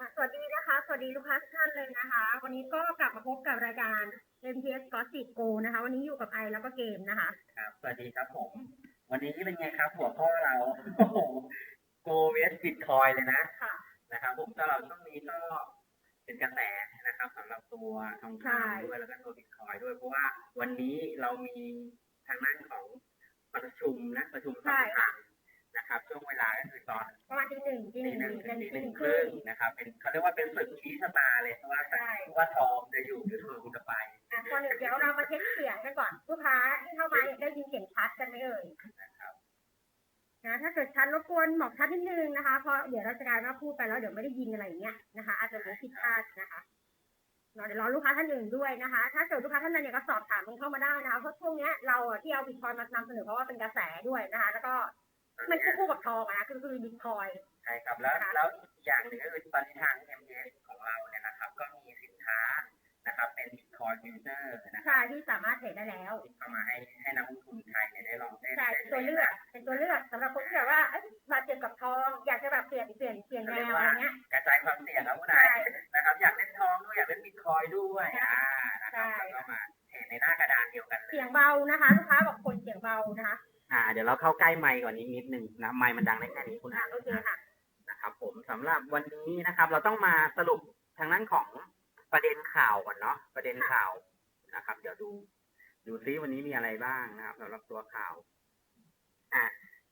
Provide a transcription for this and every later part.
สวัสดีนะคะ สวัสดีลูกค้าทุกท่านเลยนะคะ วันนี้ก็กลับมาพบกับรายการ MTS Gossip Go นะคะ วันนี้อยู่กับไอแล้วก็เกมนะคะ ครับ สวัสดีครับผม วันนี้เป็นไงครับ หัวข้อเรา โอ้โหโกเวสบิตคอยเลยนะ ค่ะ นะครับผมสำหรับช่วงนี้ก็เป็นกระแสนะครับสำหรับตัวทองใช่คำด้วยแล้วก็ตัวบิตคอยด้วยเพราะว่าวันนี้เรามีทางด้านของประชุมนะประชุมสำคัญ นะครับ ช่วงเวลาก็คือตอนประมาณตีหนึ่งตีหตีนึ่งหนึ่งตีถึงหตีนึ่งหคนึ่งครึ่รึ่งงนะครับเป็นเขาเรียกว่าเป็นศึกชี้ชะตาเลยเพราะว่าใช่ว่าทองจะอยู่หรือทองจะไปอะก่อนอื่นเดี๋ยวเรามาเช็คเสียงกันก่อนลูกค้าที่เข้ามาได้ยินเสียงชัดกันไหมเอ่ยนะครับนะถ้าเกิดชัดรบกวนบอกชัดนิดนึงนะคะเพราะเดี๋ยวเราจะกลายว่าพูดไปแล้วเดี๋ยวไม่ได้ยินอะไรอย่างเงี้ยนะคะอาจจะรู้ผิดพลาดนะคะเนาะเดี๋ยวรอลูกค้าท่านอื่นด้วยนะคะ ถ้าเกิดลูกค้าท่านใดเนี่ยก็สอบถามกันเข้ามาได้นะคะเพราะช่วงเนี้ยเราอะที่เอาบิตคอยมานำเสนอเพราะว่าเป็นกระแสด้วยนะคะ แล้วก็ มันควบคู่กับทองอะนะคือคือบิตคอยใช่ครับแล้วแล้วอีกอย่างหนึ่งก็คือตอนนี้ทาง MTS ของเราเนี่ยนะครับ ก็มีสินค้านะครับ เป็น Bitcoin Future นะครับใช่ที่สามารถเทรดได้แล้วที่เข้ามาให้ให้นักลงทุนไทยเนี่ยได้ลองเล่นใช่เป็นตัวเลือกเป็นตัวเลือกสำหรับคนที่แบบว่าเอ้ย เดี๋ยวเราเข้าใกล้ไมค์ก่อนนิดนิดนึงนะไมค์มันดังได้แค่นี้คุณอะนายโอเคค่ะนะครับผมสำหรับวันนี้นะครับ เราต้องมาสรุปทางด้านของประเด็นข่าวก่อนเนาะประเด็นข่าวนะครับ เดี๋ยวดูดูซิวันนี้มีอะไรบ้างนะครับสำหรับตัวข่าวอะ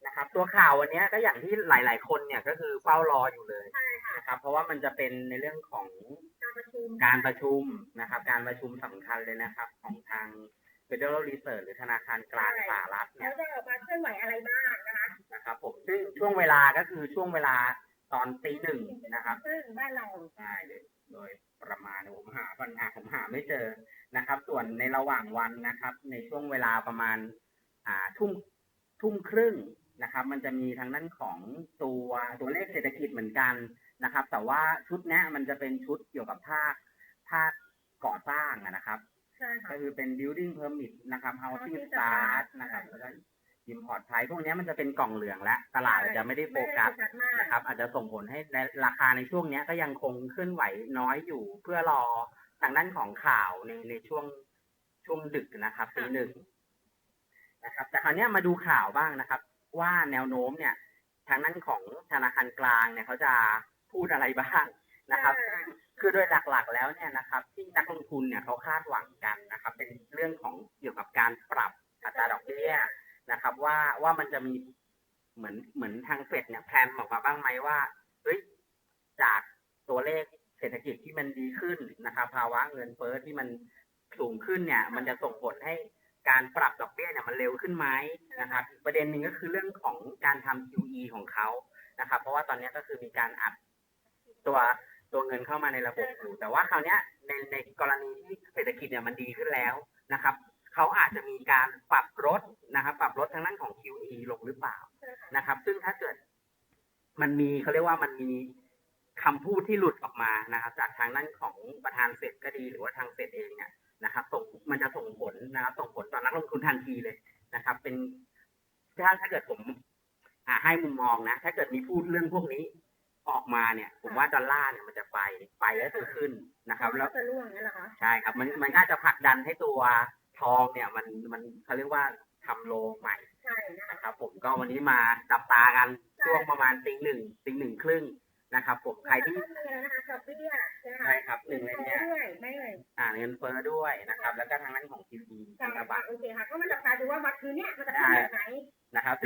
นะครับ ตัวข่าววันนี้ก็อย่างที่หลาย ๆ คนเนี่ยก็คือเฝ้ารออยู่เลยใช่ค่ะนะครับเพราะว่ามันจะเป็นในเรื่องของการประชุมการประชุมนะครับ การประชุมสำคัญเลยนะครับ ของทาง Federal Reserve หรือธนาคารกลางสหรัฐเนี่แล้ยวจะออกมาเคลื่อนไหวอะไรบ้างนะคะนะครับผมซึ่งช่วงเวลาก็คือช่วงเวลาตอนตีหนึ่งนะครับ ซึ่งบ้านเราใช่เลยโดยประมาณผมหาปัญหาผมหาไม่เจอนะครับ ส่วนในระหว่างวันนะครับ ในช่วงเวลาประมาณอ่าทุ่มทุ่มครึ่งนะครับ มันจะมีทางด้านของตัวตัวเลขเศรษฐกิจเหมือนกันนะครับ แต่ว่าชุดเนี้ยมันจะเป็นชุดเกี่ยวกับภาคภาคก่อสร้างอะนะครับ ใช่ค่ะ ก็คือเป็น building permit นะครับ housing Housing start start นะครับแล้วก็ import price พวกเนี้ยมันจะเป็นกล่องเหลืองและตลาดอาจจะไม่ได้โฟกัสไม่ได้โฟกัสมากนะครับ อาจจะส่งผลให้ในราคาในช่วงเนี้ยก็ยังคงเคลื่อนไหวน้อยอยู่ เพื่อรอทางด้านของข่าวในในช่วงช่วงดึกนะครับตีหนึ่งนะครับ แต่คราวเนี้ยมาดูข่าวบ้างนะครับ ว่าแนวโน้มเนี่ย ทางด้านของธนาคารกลางเนี่ยเขาจะพูดอะไรบ้างนะครับใช่ คือโดยหลักๆแล้วเนี่ยนะครับ ที่นักลงทุนเนี่ยเขาคาดหวังกันนะครับ เป็นเรื่องของเกี่ยวกับการปรับอัตราดอกเบี้ยนะครับ ว่าว่ามันจะมีเหมือนเหมือนทางเฟดเนี่ยแพลนออกมาบ้างไหมว่าเฮ้ยจากตัวเลขเศรษฐกิจที่มันดีขึ้นนะครับ ภาวะเงินเฟ้อที่มันสูงขึ้นเนี่ย มันจะส่งผลให้การปรับดอกเบี้ยเนี่ยมันเร็วขึ้นไหมนะครับ ประเด็นหนึ่งก็คือเรื่องของการทำ QE ของเขานะครับ เพราะว่าตอนนี้ก็คือมีการอัดตัว ตัวเงินเข้ามาในระบบอยู่ แต่ว่าคราวนี้ในในกรณีที่เศรษฐกิจเนี่ยมันดีขึ้นแล้วนะครับเขาอาจจะมีการปรับลดนะครับ ปรับลดทางด้านของ QE ลงหรือเปล่านะครับ ซึ่งถ้าเกิด มันมีเขาเรียกว่ามันมีคำพูดที่หลุดออกมานะครับ จากทางด้านของประธานเฟดก็ดีหรือว่าทางเฟดเองเนี่ยนะครับส่งมันจะส่งผลนะครับ ส่งผลต่อนักลงทุนทันทีเลยนะครับ เป็นถ้าถ้าเกิดผมให้มุมมองนะ ถ้าเกิดมีพูดเรื่องพวกนี้ ออกมาเนี่ย ผมว่าดอลลาร์เนี่ยมันจะไปไปแล้วจะขึ้นนะครับ แล้วจะร่วงอย่างนี้เหรอคะใช่ครับ มันมันก็จะผลักดันให้ตัวทองเนี่ยมันมันเขาเรียกว่าทำโลใหม่ใช่นะคะนะครับ ผมก็วันนี้มาจับตากันช่วงประมาณตีหนึ่งตีหนึ่งครึ่งนะครับ ผมใครที่แล้วก็มีอะไรนะคะดอกเบี้ยใช่ไหมคะใช่ครับหนึ่งเลยเนี่ยด้วยไม่เลยอ่าเงินเฟ้อด้วยนะครับ แล้วก็ทางด้านของ QE ใช่พันธบัค่ะตรโอเคค่ะก็มาจับตาดูว่าวัดคืนเนี้ยมันจะเป็นแบบไหนนะครับ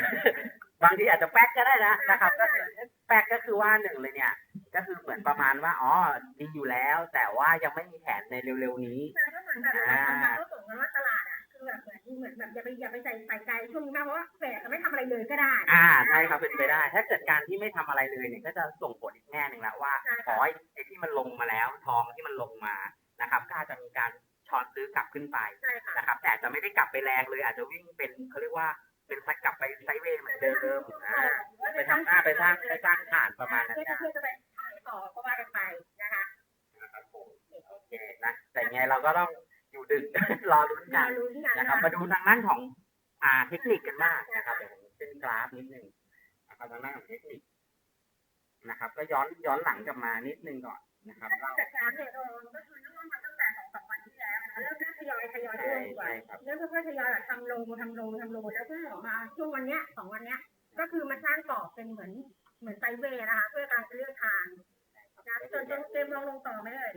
บางทีอาจจะแป๊กก็ได้นะนะครับก็คือแป๊กก็คือว่าหนึ่งเลยเนี่ย ก็คือเหมือนประมาณว่าอ๋อดีอยู่แล้ว แต่ว่ายังไม่มีแผนในเร็วๆนี้ใช่ก็เหมือนแบบเราทำแบบก็ส่งกันว่าตลาดอะคือแบบเหมือนเหมือนแบบอย่าไปอย่าไปใส่ใส่ใจช่วงนี้มากเพราะว่าแฝดจะไม่ทำอะไรเลยก็ได้ อ่าใช่ครับเป็นไปได้ ถ้าเกิดการที่ไม่ทำอะไรเลยเนี่ยก็จะส่งผลอีกแง่หนึ่งแล้วว่าใช่ขอค่ะไอ้ไอ้ที่มันลงมาแล้ว ทองที่มันลงมานะครับ ก็อาจจะมีการช็อตซื้อกลับขึ้นไปใช่ค่ะนะครับ แต่อาจจะไม่ได้กลับไปแรงเลย อาจจะวิ่งเป็นเขาเรียกว่า เป็นซักกลับไปไซด์เวย์เหมือนเดิมอ่าไปทำหน้าไปสร้างไปสร้างฐานประมาณนั้นเพื่อได้จะเพื่อจะไปขายต่อก็ว่ากันไปนะคะนะครับผมโอเคนะแต่ไงเราก็ต้องอยู่ดึก รอลุ้นรกัอนลุ้นกันนะนะครัคะบมาดูทางด้านของอ่าเทคนิคกันบ้างนะครับเดี๋ยวผมขึ้นกราฟนิดนึงนะครับทางด้านของเทคนิคนะครับ ก็ย้อนย้อนหลังกลับมานิดนึงก่อนนะครับถ้าเล่าจัดการเนี่ยเออก็คือเริ่ม เริ่มเริ่มทยอยทยอยใช่เริ่มดีกว่าใช่ครับเริ่มค่อยๆทยอยแบบทำโลทำโลทำโลแล้วก็ออกมาช่วงวันเนี้ยสองวันเนี้ย ก็คือมาสร้างกรอบเป็นเหมือนเหมือนไซด์เวย์นะคะเพื่อการจะเลือกทางนะส่วนเกมลองลงต่อไหมเอ่ย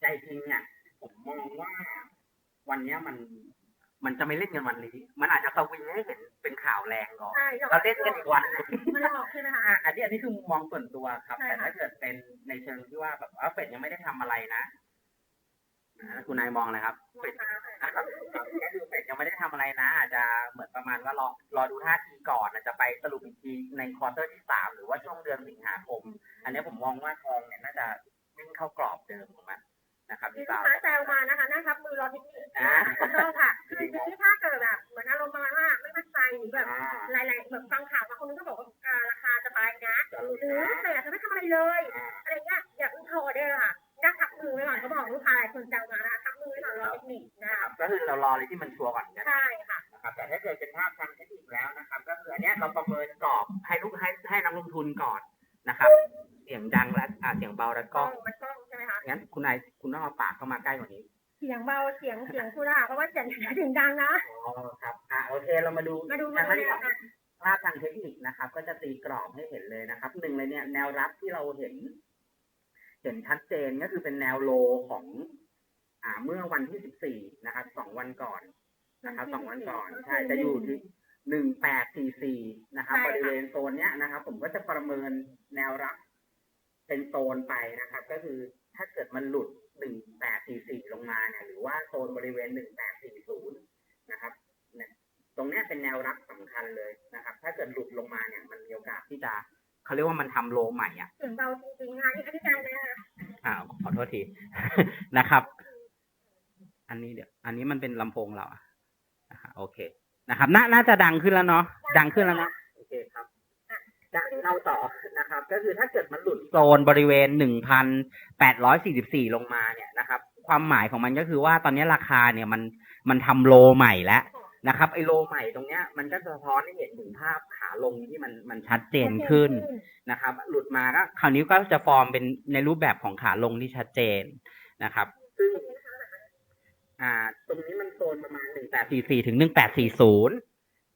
ใจจริงเนี่ยผมมองว่าวันเนี้ยมันมันจะไม่เล่นกันวันนี้ มันอาจจะสวิงให้เห็นเป็นข่าวแรงก่อนใช่เราเล่นกันอีกวันหนึ่งมันหลอกใช่ไหมคะอะอันนี้อันนี้คือมุมมองส่วนตัวครับใช่แต่ค่ะถ้าเกิดเป็นในเชิงที่ว่าแบบว่าเฟดยังไม่ได้ทำอะไรนะ อ่าคุณนายมองเลยครับเฟดนะครับก็คือเฟดยังไม่ได้ทำอะไรนะ อาจจะเหมือนประมาณว่ารอรอดูท่าทีก่อนอาจจะไปสรุปอีกทีในควอเตอร์ที่สามหรือว่าช่วงเดือนสิงหาคม อันนี้ผมมองว่าทองเนี่ยน่าจะวิ่งเข้ากรอบเดิมของมันนะครับมีพี่ลูสากวค้าแซวมานะคะนั่งทับมือรอเทคนิคอ่า ถูกต้องค่ะ คือทีนี้ถ้าเกิดแบบเหมือนอารมณ์ประมาณว่าไม่มั่นใจหรือแบบอ่าหลายๆแบบฟังข่าวบางคนก็บอกว่าอ่าราคาจะไปนะหรือแต่อาจจะไม่ทำอะไรเลยอ่าอะไรเงี้ยอย่าเพิ่งโทรได้เลยค่ะนั่งทับมือไว้ก่อน เขาบอกลูกค้าหลายคนแซวมานะคะทับมือไว้ก่อนรอเทคนิคนะนะคคะรับก็คือเรารออะไรที่มันชัวร์ก่อนกันใช่ค่ะนะครับแต่ถ้าเกิดเป็นภาพทางเทคนิคแล้วนะครับ ก็คืออันเนี้ยเราประเมินกรอบให้ลูกให้ให้นักลงทุนก่อนนะครับ เสียงดังและอ่าเสียงเบาและกกล้ล้อองงมันกล้องใช่ไหมคะ งั้นคุณนายคุณต้องเอาปากเข้ามาใกล้กว่านี้เสียงเบาเสียงเสียงคุณอะเพราะว่าเสียงเสียงดังนะ อ๋อครับอ่าโอเคเรามาดูมาดูทามาดูงด้านเลยของค่ะภาพทางเทคนิคนะครับ ก็จะตีกรอบให้เห็นเลยนะครับหนึ่งเลยเนี่ยแนวรับที่เราเห็น เห็นชัดเจนก็คือเป็นแนวโลของ อ่าเมื่อวันที่สิบสี่นะครับสองวันก่อนนะครับสองวันก่อนใช่จะอยู่ที่หนึ่งแปดสี่สี่นะครับใช่บค่ะริเวณโซนเนี้ยนะครับ ผมก็จะประเมินแนวรับเป็นโซนไปนะครับ ก็คือถ้าเกิดมันหลุดหนึ่งแปดสี่สี่ลงมาเนี่ยหรือว่าโซนบริเวณหนึ่งแปดสี่ศูนย์นะครับเนี่ยตรงเนี้ยเป็นแนวรับสำคัญเลยนะครับ ถ้าเกิดหลุดลงมาเนี่ย มันมีโอกาสที่จะเขาเรียกว่ามันทำโลใหม่อะเสียงเบาจริงๆค่ะนี่อันนี้การนะคะอ่าขอโทษทีนะครับ อันนี้เดี๋ยว อันนี้มันเป็นลำโพงเราอะอ่าโอเค นะครับน่าน่าจะดังขึ้นแล้วเนาะ ดังขึ้นแล้วเนาะ โอเคครับจะเล่าต่อนะครับ ก็คือถ้าเกิดมันหลุดโซนบริเวณหนึ่งพันแปดร้อยสี่สิบสี่ลงมาเนี่ยนะครับ ความหมายของมันก็คือว่าตอนนี้ราคาเนี่ยมันมันทำโลใหม่แล้วนะครับไอโลใหม่ตรงเนี้ยมันก็สะท้อนให้เห็นถึงภาพขาลงที่มันมันชัดเจนขึ้นนะครับ หลุดมาก็คราวนี้ก็จะฟอร์มเป็นในรูปแบบของขาลงที่ชัดเจนนะครับซึ่ง อ่า ตรงนี้มันโซนประมาณหนึ่งแปดสี่สี่ถึงหนึ่งแปดสี่ศูนย์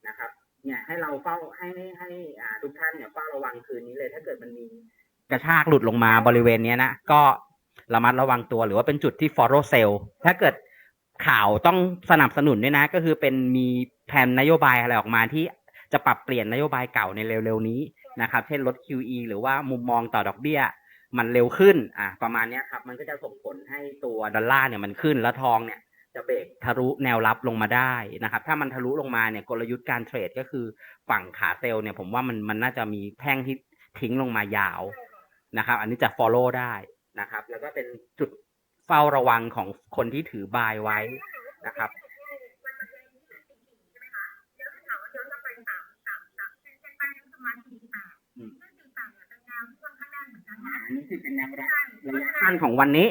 นะครับ เนี่ยให้เราเฝ้าให้ให้ให้อ่าทุกท่านเนี่ยเฝ้าระวังคืนนี้เลย ถ้าเกิดมันมีกระชากหลุดลงมาบริเวณเนี้ยนะ ก็ระมัดระวังตัวหรือว่าเป็นจุดที่ follow sell ถ้าเกิดข่าวต้องสนับสนุนด้วยนะ ก็คือเป็นมีแผนนโยบายอะไรออกมาที่จะปรับเปลี่ยนนโยบายเก่าในเร็วๆนี้นะครับ เช่นลด QE หรือว่ามุมมองต่อดอกเบี้ย มันเร็วขึ้น อะประมาณเนี้ยครับ มันก็จะส่งผลให้ตัวดอลลาร์เนี่ยมันขึ้นแล้วทองเนี่ย จะเบรกทะลุแนวรับลงมาได้นะครับ ถ้ามันทะลุลงมาเนี่ยกลยุทธ์การเทรดก็คือฝั่งขาเซลล์เนี่ยผมว่ามันมันน่าจะมีแท่งที่ทิ้งลงมายาวนะครับ อันนี้จะ follow ได้นะครับ แล้วก็เป็นจุดเฝ้าระวังของคนที่ถือบายไว้นะครับมันมาเองที่สี่ใช่ไหมคะเดี๋ยวถามว่าย้อนกลับไปสามสามสามเส้นเส้นไปประมาณสี่สามอืมเส้นสี่สามเนี่ยเป็นแนวที่ค่อนข้างแน่นเหมือนกันนะอันนี้คือเป็นแนวรับใช่ระยะสั้นของวันนี้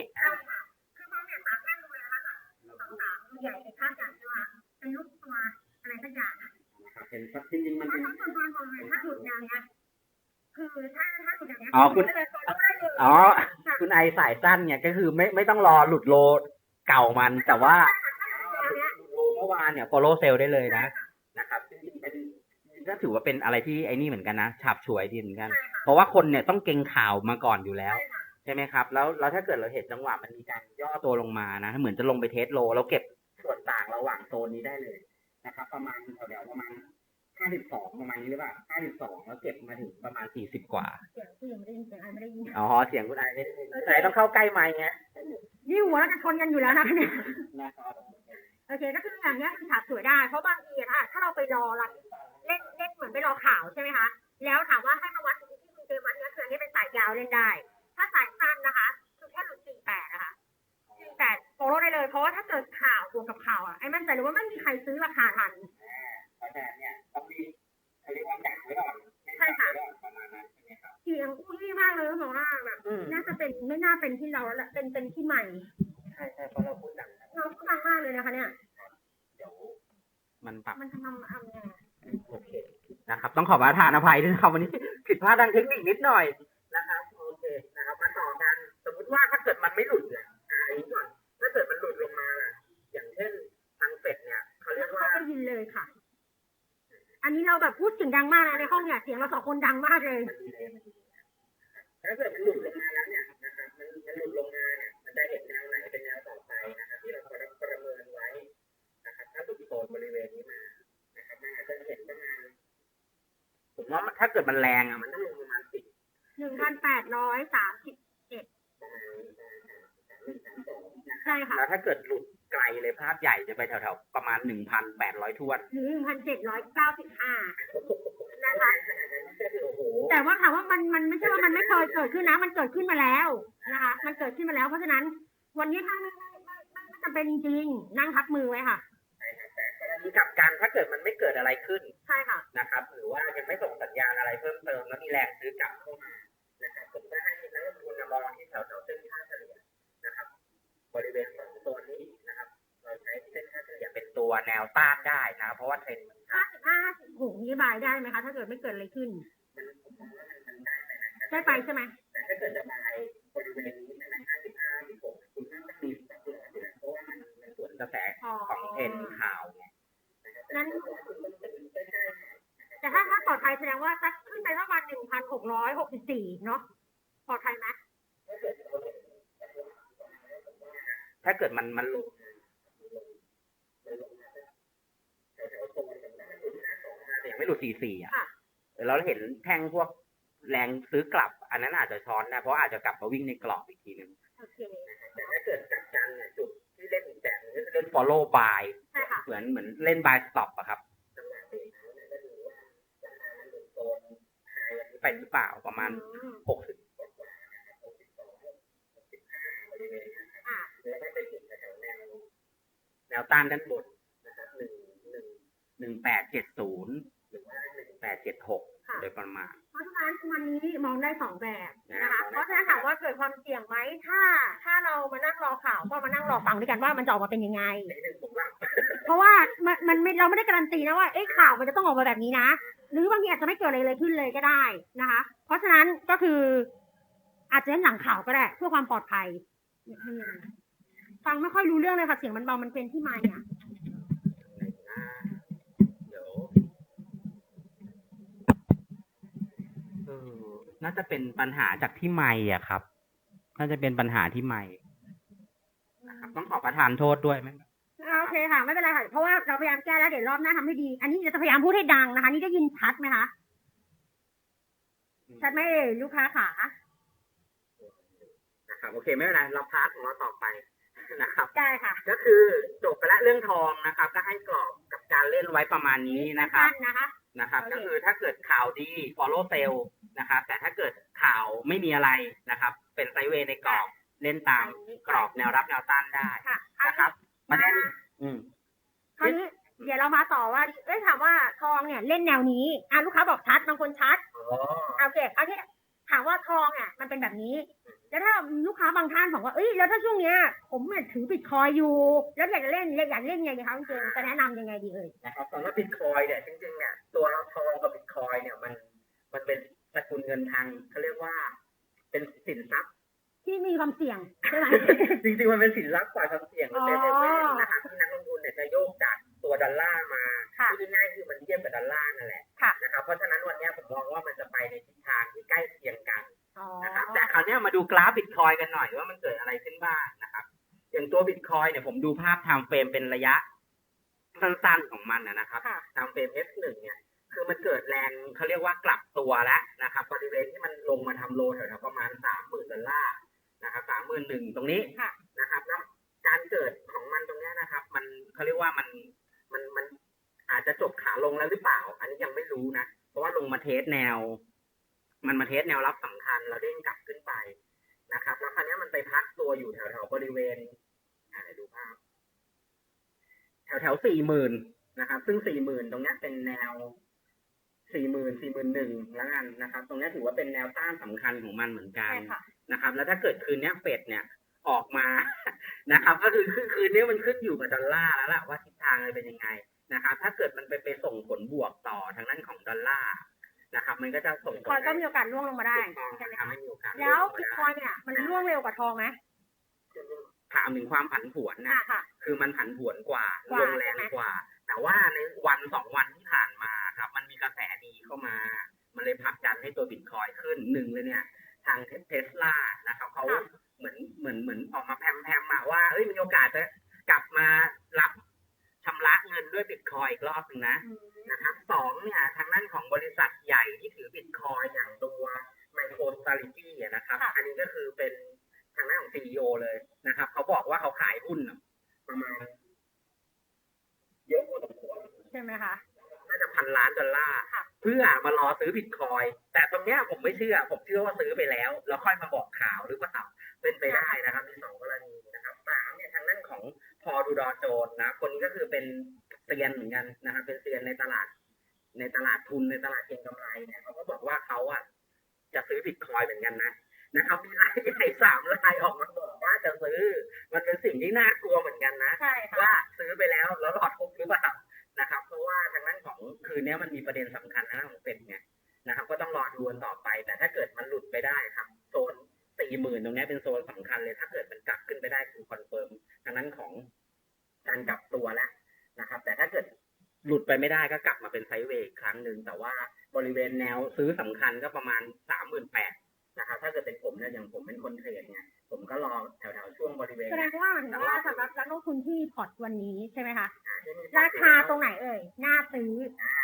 ใหญ่เป็นข้างอย่างใช่ไหมคะเป็นรูปตัวอะไรสักอย่างอะนะครับเห็นสักจริงๆมันถ้าเป็นทั้งส่วนตัวของเลยถ้าหลุดแนวเนี้ยคือถ้าถ้าหลุดแนวเนี้ยอ๋อคุณก็เลยโซนได้เลยอ๋อ คุณไอสายสั้นเนี่ยก็คือไม่ไม่ต้องรอหลุดโลเก่ามัน แต่ว่าแนวเนี้ยโลเมื่อวานเนี่ย follow sell ได้เลยนะนะครับซึ่งเป็นก็ถือว่าเป็นอะไรที่ไอ้นี่เหมือนกันนะฉาบฉวยดีเหมือนกันใช่ค่ะเพราะว่าคนเนี่ยต้องเก่งข่าวมาก่อนอยู่แล้วใช่ค่ะใช่ไหมครับ แล้วแล้วถ้าเกิดเราเห็นจังหวะมันมีการย่อตัวลงมานะ เหมือนจะลงไปเทสโลเราเก็บส่วนต่าง ระหว่างโซนนี้ได้เลยนะครับ ประมาณแถวๆประมาณห้าสิบสองประมาณนี้หรือเปล่าห้าสิบสองแล้วเก็บมาถึงประมาณสี่สิบกว่า เสียงที่ยังไม่ได้ยินเสียงไอไม่ได้ยินอ๋อ เสียงคุณไอไม่ได้ยินคุณไอต้องเข้าใกล้ไมค์ไงนี่หัวเราจะชนกันอยู่แล้วนะคะเนี่ยนะครับโอเคก็คืออย่างเนี้ยคือฉาบฉวยได้ เพราะบางทีอะถ้าเราไปรอละเล่นเล่นเหมือนไปรอข่าวใช่ไหมคะ แล้วถามว่าให้มาวัดที่คุณเจวัดเนี่ยคืออันนี้เป็นสายยาวเล่นได้ โลได้เลย เพราะว่าถ้าเกิดข่าวบวกับข่าวอะไอ้มั่นใจเลยว่าไม่มีใครซื้อราคาทันเพราะฉะนั้นเนี่ยต้องรีบเขาเรียกว่าดักไว้ก่อนใช่ค่ะประมาณนั้เสียงอุ้ยมากเลยเพราะว่าแบบน่าจะเป็นไม่น่าเป็นที่เราแล้ว เป็นเป็นที่ใหม่ใช่ใช่เพราะเราพูดดังเราพูดดังมากเลยนะคะ เนี่ยมันปรับมันทำมัไงโอเคนะครับ ต้องขอประทานอภัยด้วยครับวันนี้ผิดพลาดทางเทคนิคนิดหน่อยนะครับโอเคนะครับมาต่อกันสมมติว่าถ้าเกิดมันไม่หลุดอ่ยอ่าอีกหน่อยาเกิดมันหลุดลงมาล่ะอย่างเช่นทางเป็ดเนี่ยเขาเรียกว่าได้ยินเลยค่ะ อันนี้เราแบบพูดเสียงดังมากนะในห้องเนี่ยเสียงเราสองคนดังมากเลยมันดีเลยมันดีถ้าเกิดมันหลุดลงมาแล้วเนี่ยนะครับมันมันหลุดลงมาเนี่ยมันจะเห็นแนวไหนเป็นแนวต่อไปนะครับที่เราประประเมินไว้นะครับถ้าหลุดโซนบริเวณนี้มานะครับมันอาจจะเห็นประมาณผมว่าถ้าเกิดมันแรงอะมันต้องลงประมาณสิบหนึ่งพันแปดร้อยสามสิบ ประมาณหนึ่งสามสองนะ ใช่ค่ะแล้วถ้าเกิดหลุดไกลเลยภาพใหญ่จะไปแถวๆประมาณหนึ่งพันแปดร้อยทวนหรือหนึ่งพันเจ็ดร้อยเก้าสิบห้านะคะขนาดนั้นก็คือโอ้โหแต่ว่าถามว่ามันมันไม่ใช่ว่ามันไม่เคยเกิดขึ้นนะ มันเกิดขึ้นมาแล้วนะคะ มันเกิดขึ้นมาแล้วเพราะฉะนั้น วันนี้ถ้าไม่ไม่ไม่ไม่ไม่จำเป็นจริงๆนั่งพักมือไว้ค่ะ กรณีกลับกันถ้าเกิดมันไม่เกิดอะไรขึ้นใช่ค่ะ นะครับ หรือว่ายังไม่ส่งสัญญาณอะไรเพิ่มเติมแล้วมีแรงซื้อกลับเข้ามานะครับผมก็ให้นักลงทุนมองที่แถวๆเส้นค่าเฉลี่ยนะครับ บริเวณสองโซนนี้นะครับ เราใช้เส้นค่าเฉลี่ยเป็นตัวแนวต้านได้นะเพราะว่าเทรนด์มันห้าสิบห้าสิบหกนี้บายได้ไหมคะถ้าเกิดไม่เกิดอะไรขึ้นได้ไปใช่ไหมแต่ถ้าเกิดจะมาบริเวณนี้นะห้าสิบห้าสิบหกคุณต้องมีสัดส่วนอยู่แล้วเพราะว่ามันมันสวนกระแสอ๋อของเทรนด์ข่าวไงนั้นแต่ถ้าถ้าปลอดภัยแสดงว่าสักขึ้นไปประมาณหนึ่งพันหกร้อยหกสิบสี่เนาะปลอดภัยไหม ถ้าเกิดมันมันหลุดแต่ยังไม่หลุดสี่สี่อะค่ะ เราเห็นแท่งพวกแรงซื้อกลับ อันนั้นอาจจะช้อนนะ เพราะอาจจะกลับมาวิ่งในกรอบอีกทีหนึงโอเคแต่ถ้าเกิดกลับกันเนี่ยจุดที่เล่นอีกแบบนึงก็คือเล่น follow buy ใช่ค่ะเหมือนเหมือนเล่น buy stop อะครับไปหรือเปล่าประมาณ อืมหกสิบอ่า แล้วก็ไปถึงแถวแนวแนวต้านด้านบนนะครับหนึ่งหนึ่งหนึ่งแปดเจ็ดศูนย์หรือว่าหนึ่งแปดเจ็ดหกค่ะโดยประมาณ เพราะฉะนั้นวันนี้มองได้สองแบบนะคะนะเพราะฉะนั้นถามว่าเกิดความเสี่ยงไหมถ้า ถ้าเรามานั่งรอข่าวก็มานั่งรอฟังด้วยกันว่ามันจะออกมาเป็นยังไงในหนึ่งผมว่าเพราะว่ามันมันไม่เราไม่ได้การันตีนะว่าเอ๊ะข่าวมันจะต้องออกมาแบบนี้นะ หรือบางทีอาจจะไม่เกิดอะไรเลยขึ้นเลยก็ได้นะคะ เพราะฉะนั้นก็คืออาจจะเล่นหลังข่าวก็ได้ เพื่อความปลอดภัย ฟังไม่ค่อยรู้เรื่องเลยค่ะ เสียงมันเบา มันเป็นที่ไมค์อะเดี๋ยวเออน่าจะเป็นปัญหาจากที่ไม่อะครับ น่าจะเป็นปัญหาที่ไม่นะครับต้องขอประทานโทษด้วยไหมโอเคค่ะ ไม่เป็นไรค่ะ เพราะว่าเราพยายามแก้แล้วเดี๋ยวรอบหน้าทำให้ดี อันนี้จะพยายามพูดให้ดังนะคะ นี่ได้ยินชัดไหมคะ ชัดไหมเอ่ยลูกค้าขา นะครับโอเคไม่เป็นไรเราพาร์ทของเราต่อไป นะครับได้ค่ะก็คือจบไปแล้วเรื่องทองนะครับ ก็ให้กรอบกับการเล่นไว้ประมาณนี้นะครับสั้นๆนะคะ นะครับโอเคก็คือถ้าเกิดข่าวดี follow sell นะครับ แต่ถ้าเกิดข่าวไม่มีอะไรนะครับ เป็นไซด์เวย์ในกรอบเล่นตามกรอบแนวรับแนวต้านได้ค่ะนะครับประเด็นอืมคราวนี้เดี๋ยวเรามาต่อว่า เอ้ยถามว่าทองเนี่ยเล่นแนวนี้อะลูกค้าบอกชัดบางคนชัดอ๋ออะโอเคคราวนี้ถามว่าทองอะมันเป็นแบบนี้ แล้วถ้าลูกค้าบางท่านบอกว่าเอ้ยแล้วถ้าช่วงเนี้ยผมเนี่ยถือบิตคอยอยู่ แล้วอยากจะเล่นอยากเล่นไงดีคะคุณเจนจะแนะนำยังไงดีเอ่ยนะครับสำหรับบิตคอยเนี่ยจริงๆเนี่ยตัวทองกับบิตคอยเนี่ยมันมันเป็นสกุลเงินทางเขาเรียกว่า เป็นสินทรัพย์ ที่มีความเสี่ยงใช่ไหม จริงๆมันเป็นสินทรัพย์กว่าความเสี่ยงมันเป็นอ๋อเป็นนะครับที่นักลงทุนเนี่ยจะโยกจากตัวดอลลาร์มาค่ะพูดง่ายๆคือมันเทียบกับดอลลาร์นั่นแหละค่ะ นะครับเพราะฉะนั้นวันเนี้ยผมมองว่ามันจะไปในทิศทางที่ใกล้เคียงกัน อ๋อ นะค รับแต่คราวเนี้ยมาดูกราฟบิตคอยกันหน่อยว่ามันเกิดอะไรขึ้นบ้างนะครับ อย่างตัวบิตคอยเนี่ยผมดูภาพไทม์เฟรมเป็นระยะสั้นๆของมันนะนะครับค่ะไทม์เฟรม F1 เนี่ยคือมันเกิดแรงเขาเรียกว่ากลับตัวแล้วนะครับบริเวณที่มันลงมาทำโลแถวๆประมาณสามหมื่นดอลลาร์นะครับสามหมื่นหนึ่งตรงนี้ค่ะนะครับแล้วการเกิดของมันตรงเนี้ยนะครับ มันเขาเรียกว่ามันมันมันอาจจะจบขาลงแล้วหรือเปล่า อันนี้ยังไม่รู้นะ เพราะว่าลงมาเทสแนว มันมาเทสแนวรับสำคัญเราเด้งกลับขึ้นไปนะครับ แล้วคราวเนี้ยมันไปพักตัวอยู่แถวๆบริเวณอ่าเดี๋ยวดูภาพแถวแถวสี่หมื่นนะครับ ซึ่งสี่หมื่นตรงเนี้ยเป็นแนวสี่หมื่นสี่หมื่นหนึ่งแล้วกันนะครับ ตรงเนี้ยถือว่าเป็นแนวต้านสำคัญของมันเหมือนกันใช่ค่ะนะครับ แล้วถ้าเกิดคืนเนี้ยเฟดเนี่ยออกมานะครับ ก็คือคืนคืนนี้มันขึ้นอยู่กับดอลลาร์แล้วล่ะว่าทิศทางเลยเป็นยังไงนะครับ ถ้าเกิดมันไปไปส่งผลบวกต่อทางด้านของดอลลาร์ นะครับมันก็จะส่งผลคอยก็มีโอกาสล่วงลงมาได้ถูกต้องใช่ไหมทำคะให้มีโอกาสแล้วงบิตได้คอยเนี่ยมันร่วงเร็วกว่าทองไหมถามถึงความผันผวนนะอะค่ะคือมันผันผวนกว่ากว่าลงแรงใช่ไหมกว่า แต่ว่าในวันสองวันที่ผ่านมาครับ มันมีกระแสดีเข้ามา มันเลยผลักดันให้ตัวบิตคอยขึ้นหนึ่งเลยเนี่ย ทางเทสลานะครับเขาเหมือนเหมือนเหมือนออกมาแพมๆมาว่าเอ้ยมีโอกาสจะกลับมารับ ชำระเงินด้วยบิตคอยอีกรอบหนึ่งนะอืมนะครับสองเนี่ยทางด้านของบริษัทใหญ่ที่ถือบิตคอยอย่างตัวไมโครสตาริตี้นะครับ อันนี้ก็คือเป็นทางด้านของซีอเลยนะครับ เขาบอกว่าเขาขายหุ้นน่ะประมาณเยอะพอสมควรใช่ไหมคะน่าจะพันล้านดอลลาร์ค่ะเพื่อมารอซื้อบิตคอยแต่ตรงเนี้ยผมไม่เชื่อ ผมเชื่อว่าซื้อไปแล้ว แล้วค่อยมาบอกข่าวหรือเปล่าเป็นไปได้นะครับมีสองกรณีนะครับสามเนี่ยทางด้านของพ อดูดอโจนนะ คนนี้ก็คือเป็นเซียนเหมือนกันนะครับเป็นเซียนในตลาด ในตลาดทุนในตลาดเก็งกำไรเนี่ยเขาก็บอกว่าเขาอะจะซื้อบิตคอยเหมือนกันนะนะครับมีรายใหญ่สามรายออกมาบอกว่าจะซื้อ มันเป็นสิ่งที่น่ากลัวเหมือนกันนะใช่ค่ะว่าซื้อไปแล้วแล้วหลอดทุบหรือเปล่านะครับ เพราะว่าทางด้านของคืนนี้มันมีประเด็นสำคัญนะของเป็ดไงนะครับ ก็ต้องรอดูกันต่อไป แต่ถ้าเกิดมันหลุดไปได้ครับโซน สี่หมื่นตรงนี้เป็นโซนสำคัญเลย ถ้าเกิดมันกลับขึ้นไปได้คือคอนเฟิร์มทางนั้นของการกลับตัวแล้วนะครับ แต่ถ้าเกิดหลุดไปไม่ได้ก็กลับมาเป็นไซด์เวย์อีกครั้งหนึ่งแต่ว่าบริเวณแนวซื้อสำคัญก็ประมาณสามหมื่นแปดนะครับ ถ้าเกิดเป็นผมเนี่ยอย่างผมเป็นคนเทรดเนี่ย ผมก็รอแถวๆช่วงบริเวณแสดงว่าหมายถึงว่าสำหรับนักลงทุนที่พอร์ตวันนี้ใช่ไหมคะที่มีราคาตรงไหนเอ่ยน่าซื้อ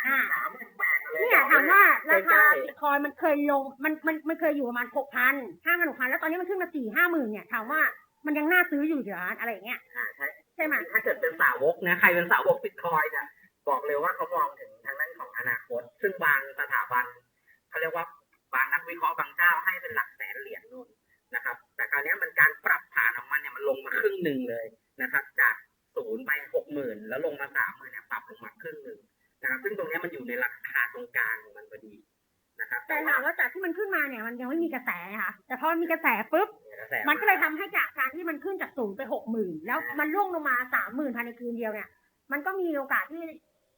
อ่าสามหมื่นแปดอะไรเนี่ยถามว่าราคาใกล้บิตคอยมันเคยลงมันมันมันเคยอยู่ประมาณหกพันห้าพันหกพันแล้วตอนนี้มันขึ้นมาสี่ห้าหมื่นเนี่ยถามว่ามันยังน่าซื้ออยู่เหรออะไรอย่างเงี้ยๆอ่าใช่ใช่ไหมถ้าเกิดเป็นสาวกนะใครเป็นสาวกบิตคอยเนี่ยบอกเลยว่าเขามองถึงทางด้านของอนาคต ซึ่งบางสถาบันเขาเรียกว่าบางนักวิเคราะห์บางเจ้าให้เป็นหลักแสนเหรียญนู่นนะค รับแต่คราวนี้มันการปรับฐานของมันเนี่ยมันลงมาครึ่งหนึ่งเลยนะครับจากศูนย์ไปหกหมื่นแล้วลงมาสามหมื่นเนี่ยปรับลงมาครึ่งหนึ่งนะครับซึ่งตรงเนี้ยมันอยู่ในราคาตรงกลางของมันพอดีนะครับแต่ถามว่าจากที่มันขึ้นมาเนี่ยมันยังไม่มีกระแสนะคะแต่พอมันมีกระแสปุ๊บกระแสมันก็เลยทำให้จากการที่มันขึ้นจากศูนย์ไปหกหมื่นแล้วมันร่วงลงมาสามหมื่นภายในคืนเดียวเนี่ย มันก็มีโอกาสที่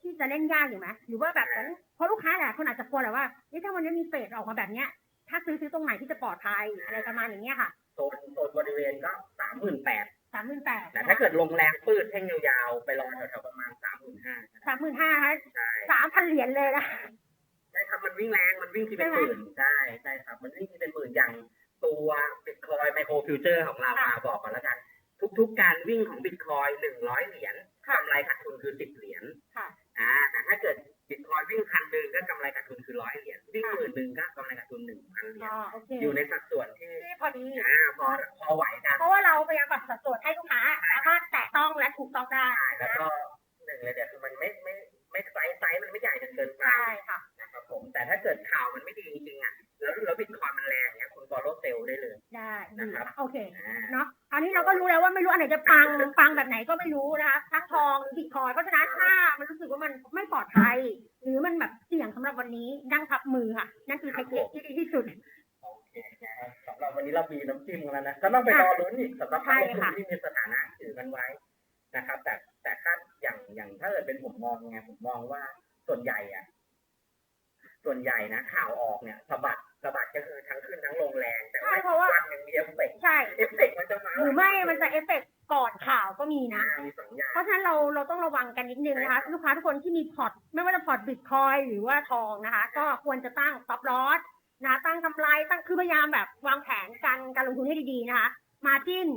ที่จะเล่นยากอยู่ไหมหรือว่าแบบนั้นเพราะลูกค้าหลายคนอาจจะกลัวแหละว่าเฮ้ยถ้าวันนี้มีเฟดออกมาแบบเนี้ยถ้าซื้อซื้อตรงไหนที่จะปลอดภัยอะไรประมาณอย่างเงี้ยค่ะ โซนโซนบริเวณก็สามหมื่นแปดสามหมื่นแปดแต่ถ้าเกิดลงแรงปืดแท่งยาวๆ ไปรอแถวๆประมาณสามหมื่นห้าสามหมื่นห้าคะใช่สามพันเหรียญเลยนะใช่ครับมันวิ่งแรงมันวิ่งที่เป็นหมื่นใช่ใช่ครับมันวิ่งที่เป็นหมื่นอย่างตัวบิตคอยไมโครฟิวเจอร์ของเราค่ะมาบอกก่อนแล้วกัน ทุกๆ การวิ่งของบิตคอยหนึ่งร้อยเหรียญ เรามีน้ำจิ้มกันแล้วนะก็ต้องไปรอลุ้นอีกสำหรับใช่นักลงทุนค่ะ ที่มีสถานะถือกันไว้นะครับ แต่แต่ถ้าอย่างอย่างถ้าเกิดเป็นผมมองไงผมมองว่าส่วนใหญ่อะส่วนใหญ่นะข่าวออกเนี่ยสะบัดสะบัดก็คือทั้งขึ้นทั้งลงแรงแต่ใช่เพราะว่า วันหนึ่งมีเอฟเฟกต์ใช่ เอฟเฟกต์มันจะมาหรือไม่มันจะเอฟเฟกต์ก่อนข่าวก็มีนะ มีสองอย่าง เพราะฉะนั้นเราเราต้องระวังกันนิดนึงนะคะ ลูกค้าทุกคนที่มีพอร์ตไม่ว่าจะพอร์ตบิตคอยหรือว่าทองนะคะ ก็ควรจะตั้ง stop loss นะคะตั้งกำไรตั้งคือพยายามแบบวางแผนการการลงทุนให้ดีๆนะคะมาจิ้น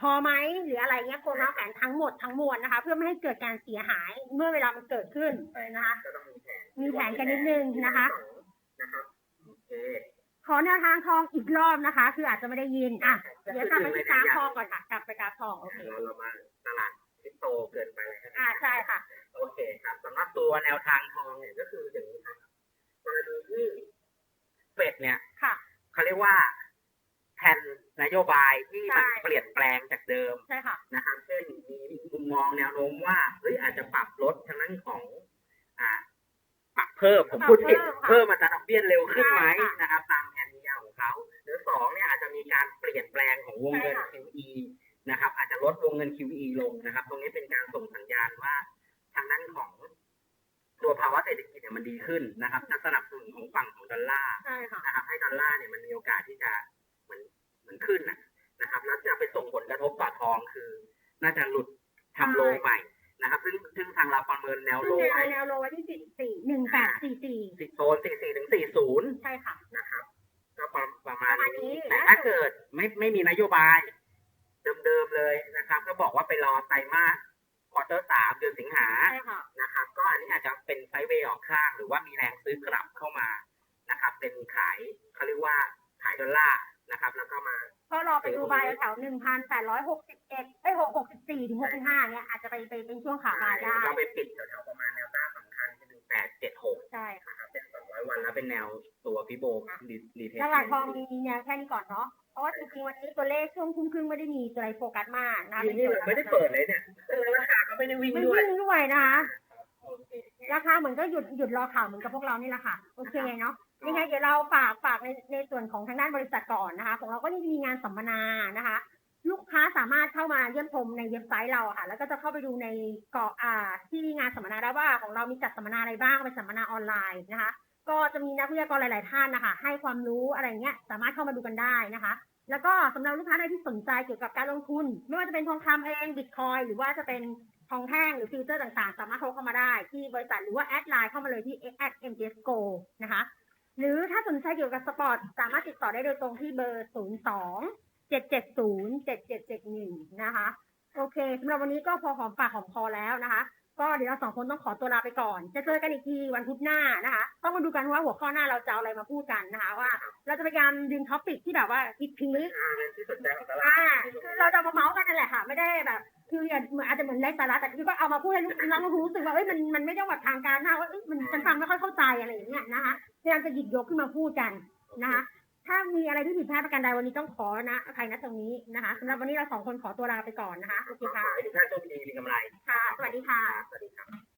พอไหมหรืออะไรเงี้ยควรวางแผนทั้งหมดทั้งมวลนะคะ เพื่อไม่ให้เกิดการเสียหายเมื่อเวลามันเกิดขึ้นนะคะก็ต้องมีแผนมีแผนกันนิดนึงนะคะนะครับโอเคขอแนวทางทองอีกรอบนะคะ คืออาจจะไม่ได้ยินอะเดี๋ยวกลับไปที่กราฟทองก่อนค่ะกลับไปกราฟทองโอเคเราเรามาตลาดคริปโตเกินไปเลยนะอ่าใช่ค่ะ โอเคครับสำหรับตัวแนวทางทองเนี่ยก็คืออย่างนี้ครับกรณีที่ เฟดเนี่ยค่ะ เขาเรียกว่าแผนนโยบายที่มันใช่ เปลี่ยนแปลงจากเดิมใช่ค่ะ นะครับเช่นมีมุมมองแนวโน้มว่าเฮ้ยอาจจะปรับลดทางด้านของ อ่าปรับเพิ่มผมพูดผิดปรับเพิ่มค่ะเพิ่มอัตราดอกเบี้ยเร็วขึ้นไหมใช่ค่ะนะครับตามแผนยาวของเขาหรือสองเนี่ยอาจจะมีการเปลี่ยนแปลงของวงเงิน ใช่ค่ะ QE นะครับ อาจจะลดวงเงิน QE ลงนะครับ ตรงนี้เป็นการส่งสัญญาณว่าทางด้านของ ตัวภาวะเศรษฐกิจเนี่ยมันดีขึ้นนะครับจะสนับสนุนของฝั่งของดอลลาร์ใช่ค่ะนะครับให้ดอลลาร์เนี่ยมันมีโอกาสที่จะเหมือนเหมือนขึ้นนะนะครับแล้วจะไปส่งผลกระทบต่อทองคือ น่าจะหลุดทำโลใหม่นะครับ ซึ่งซึ่งทางเราประเมินแนวซึ่โลงในไว้แนวโลไว้ที่สี่สี่หนึ่งแปดสี่สี่สิโซนสี่สี่ถึงสี่ศูนย์ใช่ค่ะนะครับก็ประประมาณประมาณนี้นี้แต่ถ้าเกิดไม่ไม่มีนโยบาย เดิมๆเลยนะครับ ก็บอกว่าไปรอไตรมาส ควอเตอร์สามเดือนสิงหาใช่ค่ะ นะครับ ก็อันนี้อาจจะเป็นไซด์เวย์ออกข้าง หรือว่ามีแรงซื้อกลับเข้ามานะครับ เป็นขายเขาเรียกว่าขายดอลลาร์นะครับ แล้วก็มา ก็รอไปดูใบแถวหนึ่งพันแปดร้อยหกสิบเอ็ดเอ้ยหกหกสิบสี่ถึงหกสิบห้าเนี่ยอาจจะไปไปเป็นช่วงขามาได้ก็ไปปิดแถวๆประมาณแนวต้านสำคัญคือหนึ่งแปดเจ็ดหกใช่ค่ะนะครับเป็นสองร้อยวันแล้วเป็นแนวตัวพิโบดีดีเทตลาดทองมีแนวแค่นี้ก่อนเนาะเพ ราะว่าจริงๆวันนี้ตัวเลขช่วงทุ่มครึ่งไม่ได้มีตัวอะไรโฟกัสมากนะนี่เราไม่ได้เปิดเลยเนี่ยเออราคาก็ไม่ได้วิ่งไม่ด้วยวิ่งด้วยนะคะราคาเหมือนก็หยุดหยุดรอข่าวเหมือนกับพวกเรานี่แหละค่ะโอเคเนาะยังไงเดี๋ยวเราฝากฝากในในส่วนของทางด้านบริษัทก่อนนะคะ ของเราก็ยังมีงานสัมมนานะคะ ลูกค้าสามารถเข้ามาเยี่ยมชมในเว็บไซต์เราอะค่ะ แล้วก็จะเข้าไปดูในเกาะอ่าที่งานสัมมนาได้ว่าของเรามีจัดสัมมนาอะไรบ้างเป็นสัมมนาออนไลน์นะคะ ก็จะมีนักวิทยากรหลาย ๆ ท่านนะคะ ให้ความรู้อะไรเงี้ยสามารถเข้ามาดูกันได้นะคะ แล้วก็สำหรับลูกค้าใดที่สนใจเกี่ยวกับการลงทุน ไม่ว่าจะเป็นทองคำเองบิตคอยหรือว่าจะเป็นทองแท่งหรือฟิวเจอร์ต่างๆ สามารถโทรเข้ามาได้ ที่บริษัทหรือว่าแอดไลน์เข้ามาเลยที่ at mgs go นะคะ หรือถ้าสนใจเกี่ยวกับสปอร์ตสามารถติดต่อได้โดยตรงที่เบอร์ 02 770 7771 นะคะ โอเคสำหรับวันนี้ก็พอหอมปากหอมคอแล้วนะคะ ก็เดี๋ยวเราสองคนต้องขอตัวลาไปก่อน จะเจอกันอีกทีวันพุธหน้านะคะ ต้องมาดูกันว่าหัวข้อหน้าเราจะเอาอะไรมาพูดกันนะคะว่า เราจะพยายามดึงท็อปิกที่แบบว่าพิกพิลึกอ่าเป็นที่สนใจของตลาดอ่าคือเราจะมาเมาส์กันนั่นแหละค่ะ ไม่ได้แบบคืออย่างเหมือนอาจจะเหมือนไร้สาระแต่คือก็เอามาพูดให้ลูกน้องรู้สึกว่าเอ้ยมันมันไม่ได้แบบทางการนะว่าเอ้ยมันฉันฟังไม่ค่อยเข้าใจอะไรอย่างเงี้ยนะคะพยายามจะหยิบยกขึ้นมาพูดกันนะคะ ถ้ามีอะไรที่ผิดพลาดประการใดวันนี้ต้องขอนะอภัยนะตรงนี้นะคะสำหรับวันนี้เราสองคนขอตัวลาไปก่อนนะคะโอเคขอค่ะให้ทุกท่านโชคดีมีกำไรค่ะ สวัสดีค่ะ สวัสดีครับ